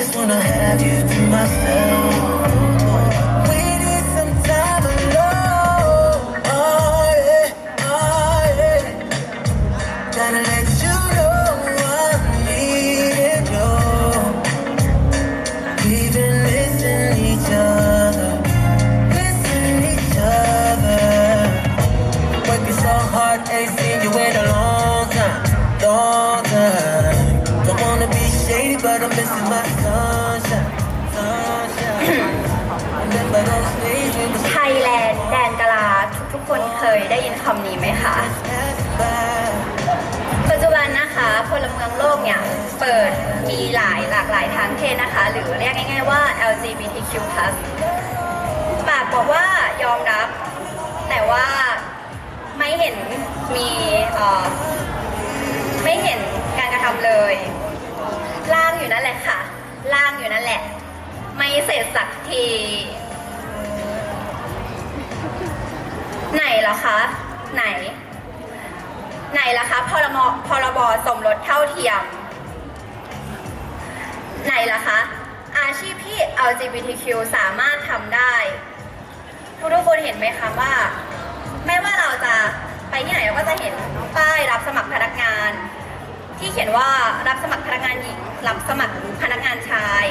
just wanna have you to myself. ยได้ยินคำนี้ไหมคะ ปัจจุบันนะคะพลเมืองโลกเนี่ยเปิดมีหลายหลากหลายทางเพศนะคะ หรือเรียกง่ายๆว่า LGBTQ+ ปากบอกว่ายอมรับ แต่ว่าไม่เห็นมีไม่เห็นการกระทำเลยล่างอยู่นั่นแหละค่ะล่างอยู่นั่นแหละ ไม่เสร็จสักที ไหนล่ะคะ ไหน ไหนล่ะคะพรบพรบสมรสเท่าเทียม ไหนล่ะคะ อาชีพที่ LGBTQ สามารถทำได้ทุกทุกคนเห็นไหมคะว่า ไม่ว่าเราจะไปที่ไหนเราก็จะเห็นป้ายรับสมัครพนักงาน ที่เขียนว่ารับสมัครพนักงานหญิง รับสมัครพนักงานชาย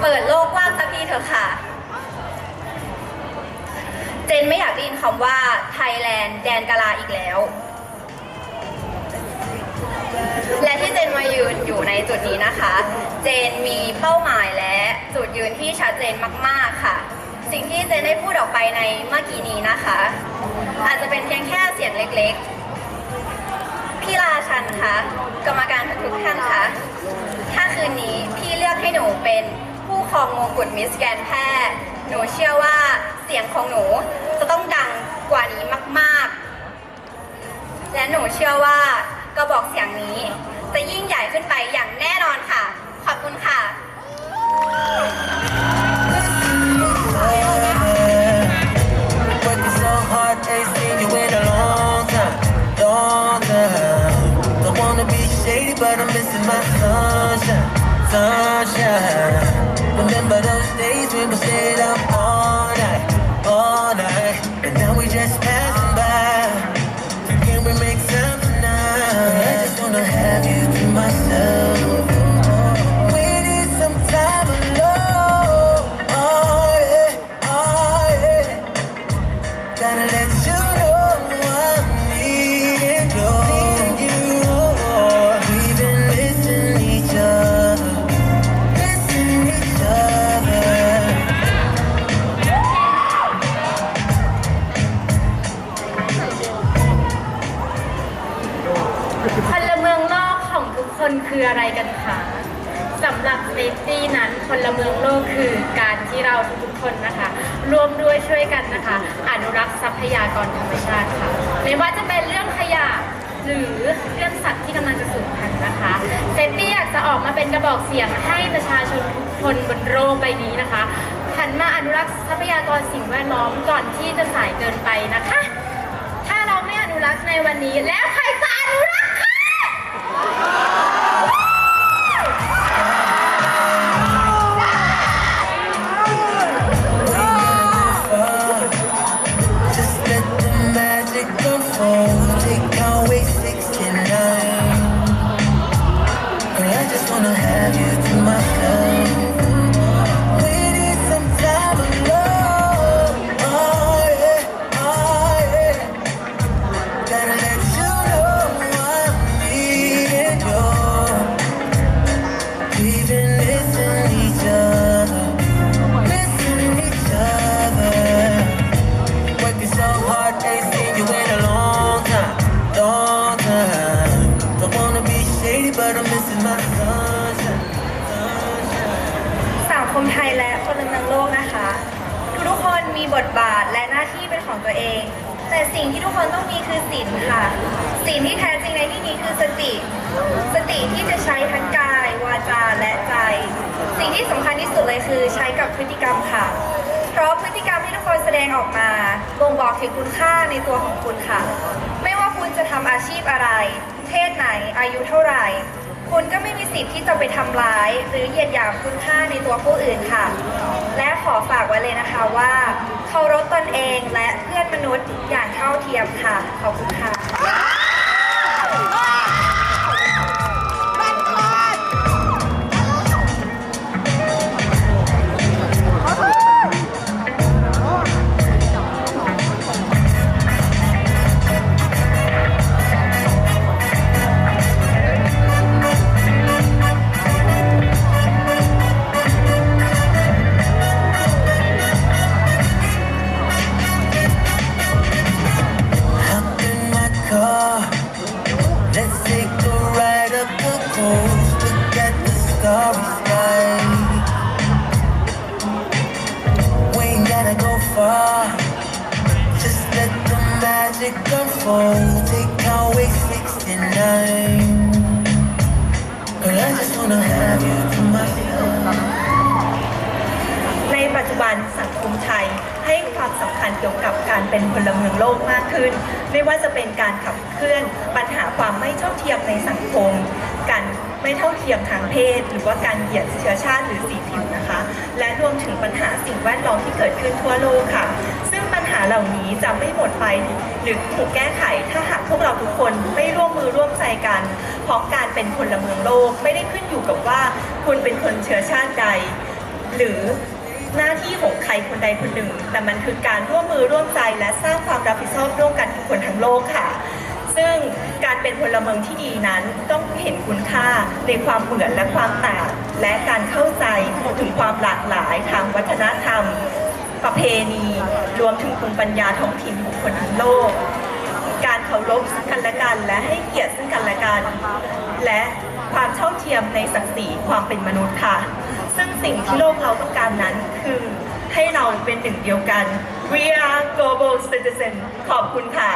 เปิดโลกกว้างสักทีเถอะค่ะ เจนไม่อยากได้ยินคำว่าไทยแลนด์แดนกะลาอีกแล้ว และที่เจนมายืนอยู่ในจุดนี้นะคะ เจนมีเป้าหมายและจุดยืนที่ชัดเจนมาก ๆค่ะ สิ่งที่เจนได้พูดออกไปในเมื่อกี้นี้นะคะ อาจจะเป็นเพียงแค่เสียงเล็กๆ พี่ราชันคะกรรมการทุกท่านคะถ้าคืนนี้พี่เลือกให้หนูเป็นผู้ครองมงกุฎมิสแกรนด์แพร่หนูเชื่อว่า เสียงของหนูจะต้องดังกว่านี้มากๆ และหนูเชื่อว่ากระบอกเสียงนี้ จะยิ่งใหญ่ขึ้นไปอย่างแน่นอนค่ะ ขอบคุณค่ะ Remember those days when we said. คนนะคะ ร่วมด้วยช่วยกันนะคะ อนุรักษ์ทรัพยากรธรรมชาติค่ะไม่ว่าจะเป็นเรื่องขยะหรือเรื่องสัตว์ที่กำลังจะสูญพันธุ์นะคะเซฟตี้อยากจะออกมาเป็นกระบอกเสียงให้ประชาชนทุกคนบนโลกใบนี้นะคะหันมาอนุรักษ์ทรัพยากรสิ่งแวดล้อมก่อนที่จะสายเกินไปนะคะ ถ้าเราไม่อนุรักษ์ในวันนี้แล้วใครจะอนุรักษ์ have you to myself. นต้องมีคือศีลค่ะ ศีลที่แท้จริงในที่นี้คือสติ สติที่จะใช้ทั้งกาย วาจาและใจ สิ่งที่สำคัญที่สุดเลยคือใช้กับพฤติกรรมค่ะ เพราะพฤติกรรมที่ทุกคนแสดงออกมาบ่งบอกถึงคุณค่าในตัวของคุณค่ะ ไม่ว่าคุณจะทำอาชีพอะไร เพศไหน อายุเท่าไหร่ คุณก็ไม่มีสิทธิ์ที่จะไปทำร้าย หรือเหยียดหยามคุณค่าในตัวผู้อื่นค่ะ และขอฝากไว้เลยนะคะว่าเคารพตนเองและเพื่อนมนุษย์อย่างเท่าเทียมค่ะ ขอบคุณค่ะ เป็นพลเมืองโลกมากขึ้น ไม่ว่าจะเป็นการขับเคลื่อนปัญหาความไม่เท่าเทียมในสังคม การไม่เท่าเทียมทางเพศ หรือว่าการเหยียดเชื้อชาติหรือสีผิวนะคะ และรวมถึงปัญหาสิ่งแวดล้อมที่เกิดขึ้นทั่วโลกค่ะ ซึ่งปัญหาเหล่านี้จะไม่หมดไปหรือถูกแก้ไข ถ้าหากพวกเราทุกคนไม่ร่วมมือร่วมใจกัน เพราะการเป็นพลเมืองโลกไม่ได้ขึ้นอยู่กับว่าคุณเป็นคนเชื้อชาติใด หรือ หน้าที่ของใครคนใดคนหนึ่ง แต่มันคือการร่วมมือร่วมใจและสร้างความรับผิดชอบร่วมกันทุกคนทั้งโลกค่ะ ซึ่งการเป็นพลเมืองที่ดีนั้นต้องเห็นคุณค่าในความเหมือนและความต่างและการเข้าใจถึงความหลากหลายทางวัฒนธรรม ประเพณี รวมถึงภูมิปัญญาท้องถิ่นของคนทั้งโลก การเคารพซึ่งกันและกัน และให้เกียรติซึ่งกันและกัน และความเท่าเทียมในศักดิ์ศรีความเป็นมนุษย์ค่ะ ซึ่งสิ่งที่โลกเราต้องการนั้นคือให้เราเป็นหนึ่งเดียวกัน We are global citizen ขอบคุณค่ะ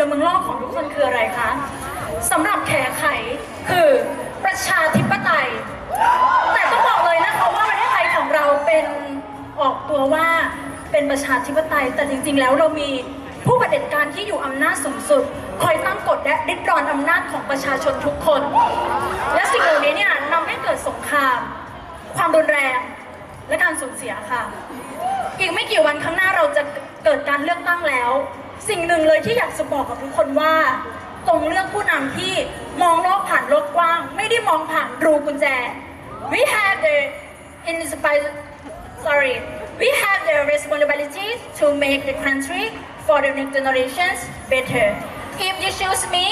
ลเมืองโลกของทุกคนคืออะไรคะสำหรับแขไขคือประชาธิปไตย แต่ต้องบอกเลยนะคะว่าประเทศไทยของเราเป็นออกตัวว่าเป็นประชาธิปไตย แต่จริง ๆ แล้วเรามีผู้ปฏิบัติการที่อยู่อำนาจสูงสุด คอยตั้งกฎและริดรอนอำนาจของประชาชนทุกคน และสิ่งเหล่านี้เนี่ยนำให้เกิดสงคราม ความรุนแรงและการสูญเสียค่ะ อีกไม่กี่วันข้างหน้าเราจะเกิดการเลือกตั้งแล้ว สิ่งหนึ่งเลยที่อยากจะบอกกับทุกคนว่าตรงเลือกผู้นำที่มองโลกผ่านโลกกว้าง ไม่ได้มองผ่านรูกุญแจ we have the inspire sorry we have the responsibility to make the country for the next generations better if you choose me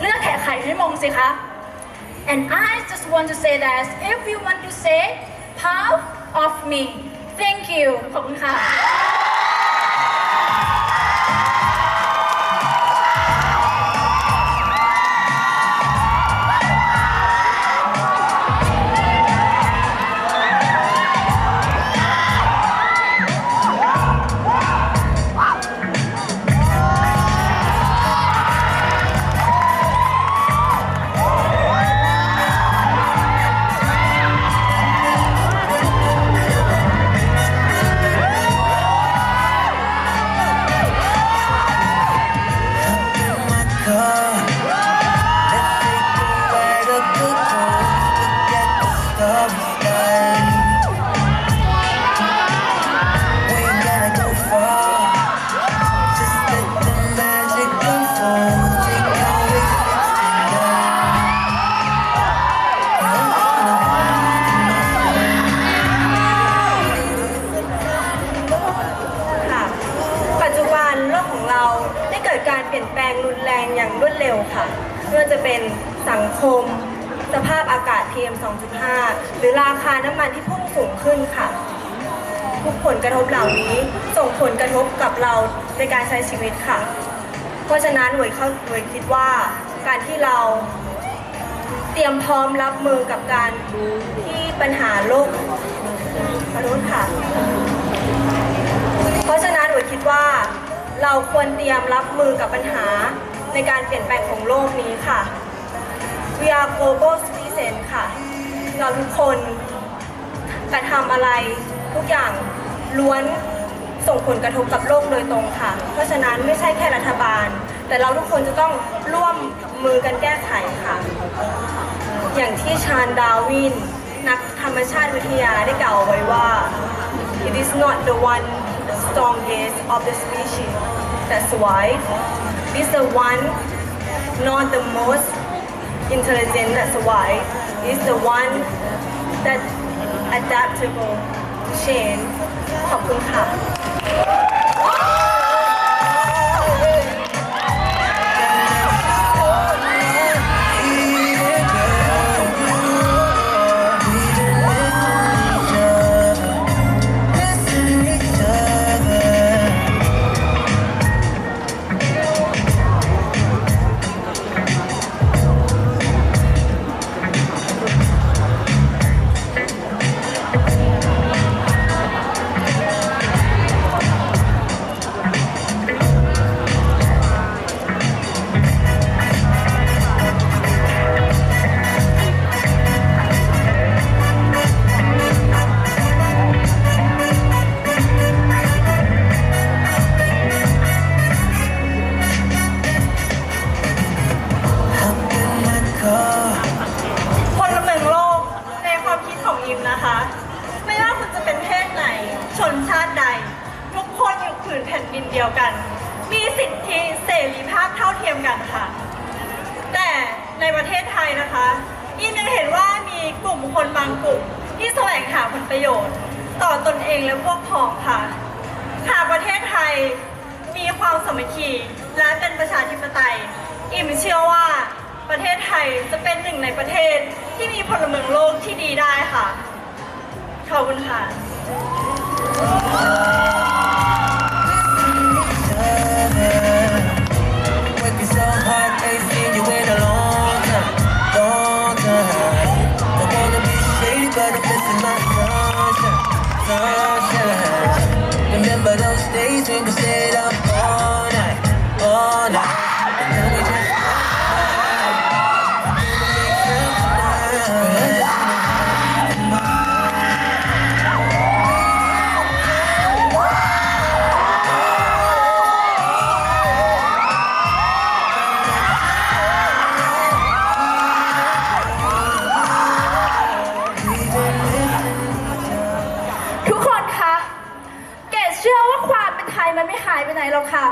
เลือกแขกไขให้มองสิคะ And I just want to say that if you want to say half of me thank you ขอบคุณค่ะ ไม่ว่าจะเป็นสังคม สภาพอากาศ PM 2.5 หรือราคาน้ำมันที่พุ่งสูงขึ้นค่ะ ทุกผลกระทบเหล่านี้ส่งผลกระทบกับเราในการใช้ชีวิตค่ะ เพราะฉะนั้นหน่วยเข้าหน่วยคิดว่าการที่เราเตรียมพร้อมรับมือกับการที่ปัญหาโลกขอโทษค่ะ เพราะฉะนั้นหนูคิดว่า เราควรเตรียมรับมือกับปัญหาในการเปลี่ยนแปลงของโลกนี้ค่ะ We are global citizen ค่ะ เราทุกคนกระทำอะไรทุกอย่างล้วนส่งผลกระทบกับโลกโดยตรงค่ะ เพราะฉะนั้นไม่ใช่แค่รัฐบาล แต่เราทุกคนจะต้องร่วมมือกันแก้ไขค่ะ อย่างที่ชาญดาวิน นักธรรมชาติวิทยาได้กล่าวไว้ว่า it is not the one strongest of the species that survive it is the one not the most intelligent that survive it is the one that adaptable to change ขอบคุณค่ะ ายไปไหนหรอกค่ะ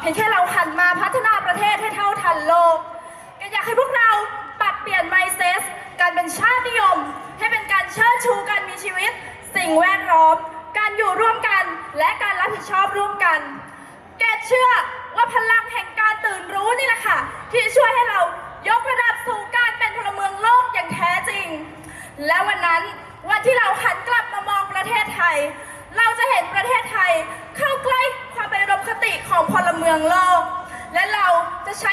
เพียงแค่เราหันมาพัฒนาประเทศให้เท่าทันโลกกดอยากให้พวกเราปรับเปลี่ยน mindset การเป็นชาตินิยม ให้เป็นการเชิดชูการมีชีวิต สิ่งแวดล้อม การอยู่ร่วมกัน และการรับผิดชอบร่วมกันเกเชื่อว่าพลังแห่งการตื่นรู้นี่แหละค่ะ ที่ช่วยให้เรายกระดับสู่การเป็นพลเมืองโลกอย่างแท้จริง และวันนั้นวันที่เราหันกลับมามองประเทศไทย เราจะเห็นประเทศไทย เข้าใกล้ความเป็นอุดมคติของพลเมืองโลก และเราจะใช้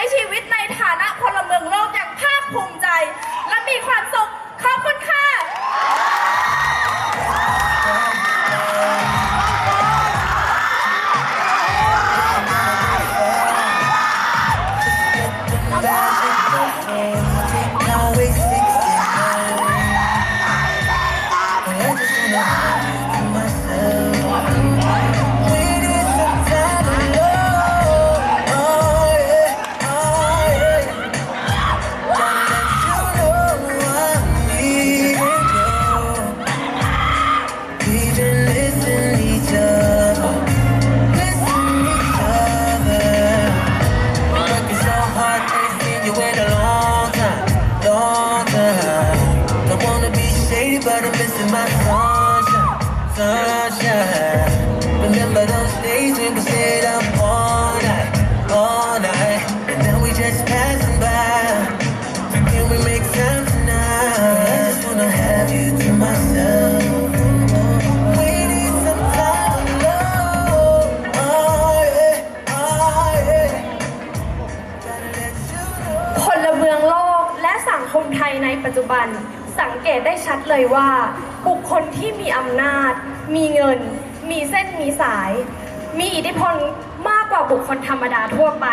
สังเกตได้ชัดเลยว่า บุคคลที่มีอำนาจ มีเงิน มีเส้นมีสาย มีอิทธิพลมากกว่าบุคคลธรรมดาทั่วไป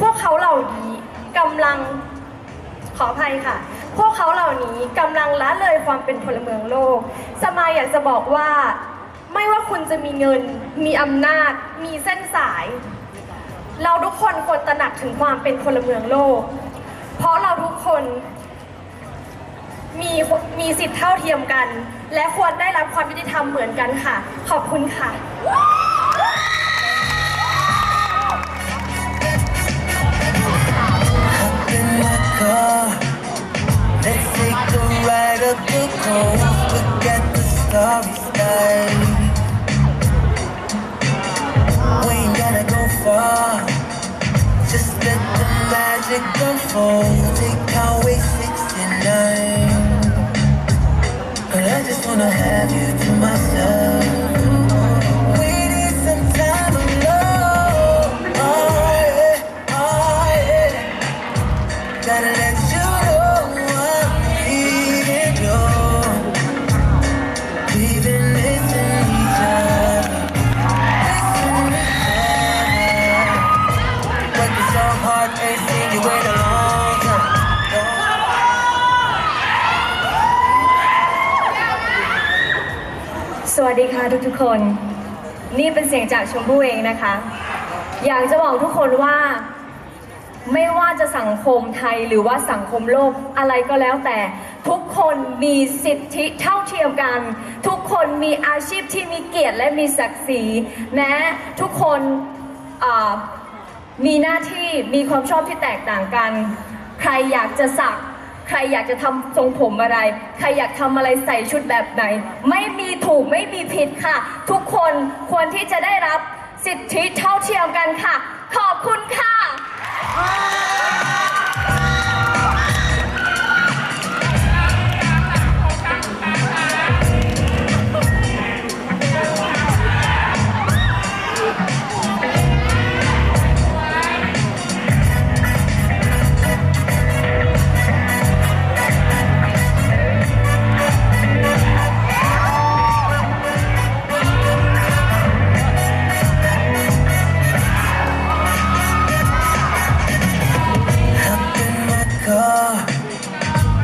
พวกเขาเหล่านี้กำลังขออภัยค่ะ พวกเขาเหล่านี้กำลังละเลยความเป็นพลเมืองโลก สมายอยากจะบอกว่า ไม่ว่าคุณจะมีเงิน มีอำนาจ มีเส้นสาย เราทุกคนควรตระหนักถึงความเป็นพลเมืองโลก เพราะเราทุกคน มีมีสิทธิ์เท่าเทียมกัน และควรได้รับความยุติธรรมเหมือนกันค่ะ ขอบคุณค่ะ Magic unfold, take our way 69 Girl, I just wanna have you to myself. วัสดีค่ะทุกๆคน นี่เป็นเสียงจากชมพู่เองนะคะ อยากจะบอกทุกคนว่า ไม่ว่าจะสังคมไทยหรือว่าสังคมโลกอะไรก็แล้วแต่ ทุกคนมีสิทธิเท่าเทียมกัน ทุกคนมีอาชีพที่มีเกียรติและมีศักดิ์ศรีแม้ทุกคนมีหน้าที่มีความชอบที่แตกต่างกัน ใครอยากจะสัก ใครอยากจะทำทรงผมอะไร ใครอยากทำอะไรใส่ชุดแบบไหน ไม่มีถูกไม่มีผิดค่ะ ทุกคนควรที่จะได้รับสิทธิเท่าเทียมกันค่ะ ขอบคุณค่ะ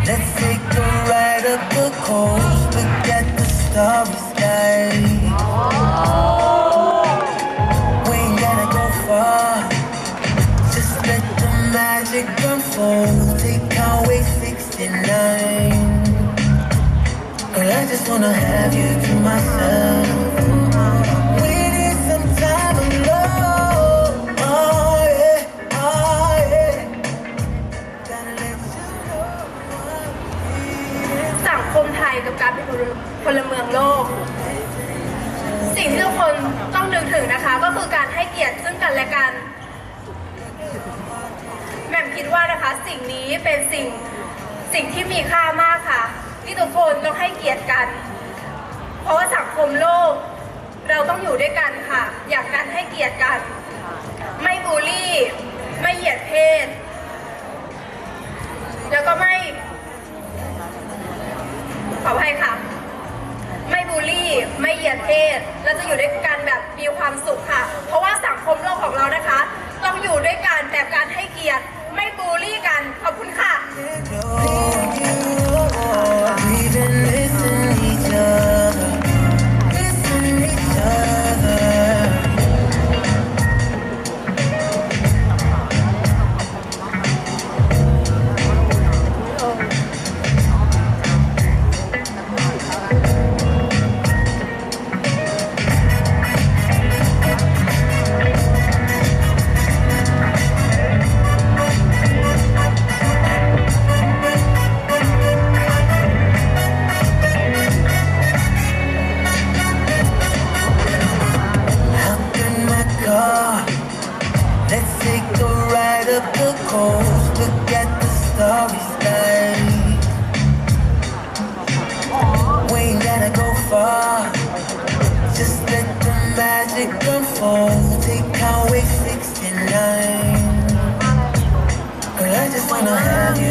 Let's take a ride up the coast. Look at the starry sky. We ain't gotta go far. Just let the magic unfold. Take Highway 69. Girl, I just wanna have you to myself. พลเมืองโลก สิ่งที่ทุกคนต้องนึกถึงนะคะ ก็คือการให้เกียรติซึ่งกันและกันแหม่มคิดว่านะคะ สิ่งนี้เป็นสิ่งสิ่งที่มีค่ามากค่ะ ที่ทุกคนต้องให้เกียรติกัน เพราะว่าสังคมโลก เราต้องอยู่ด้วยกันค่ะ อยากกันให้เกียรติกัน ไม่บูลลี่ ไม่เหยียดเพศ แล้วก็ไม่ขออภัยค่ะ ไม่บูลลี่ไม่เหยียดเพศเราจะอยู่ด้วยกันแบบมีความสุขค่ะ เพราะว่าสังคมโลกของเรานะคะ ต้องอยู่ด้วยกันแบบการให้เกียรติ ไม่บูลลี่กัน ขอบคุณค่ะ unfold. Take Highway 69. Girl, I just wanna have you.